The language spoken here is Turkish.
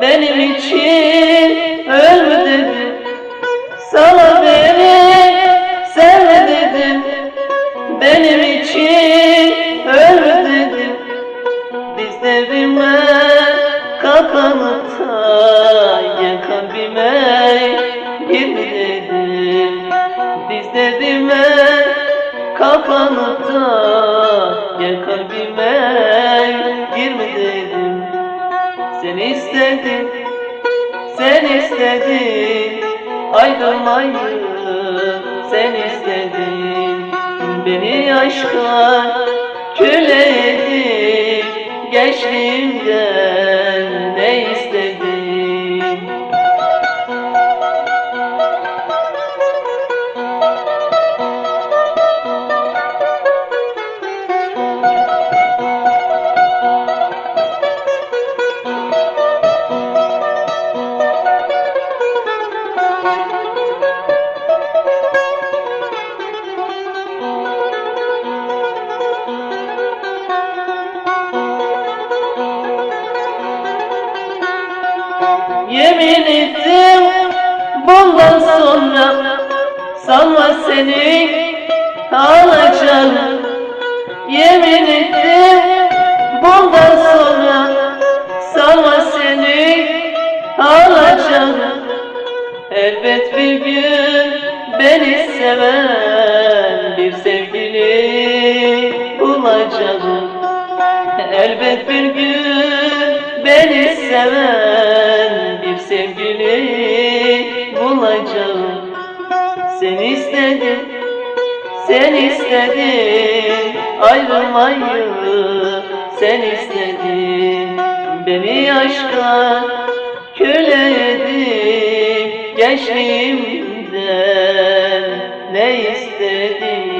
benim için ölme dedim Sana beni sevme dedim Benim için ölme dedim Dizlerime kapanıp da Gel kalbime girme dedim Dizlerime Seni istedim, sen istedin Ayrılmayı sen istedin Beni aşka köle edip Gençliğimden Yemin ettim bundan sonra Sanma seni alacağım Yemin ettim bundan sonra Sanma seni alacağım Elbet bir gün beni seven bir sevgili bulacağım. Elbet bir gün beni seven sevgili bulacağım. Seni istedim, sen istedin. Ayrılmayı sen istedin. Beni aşka köle edip gençliğimden ne istedin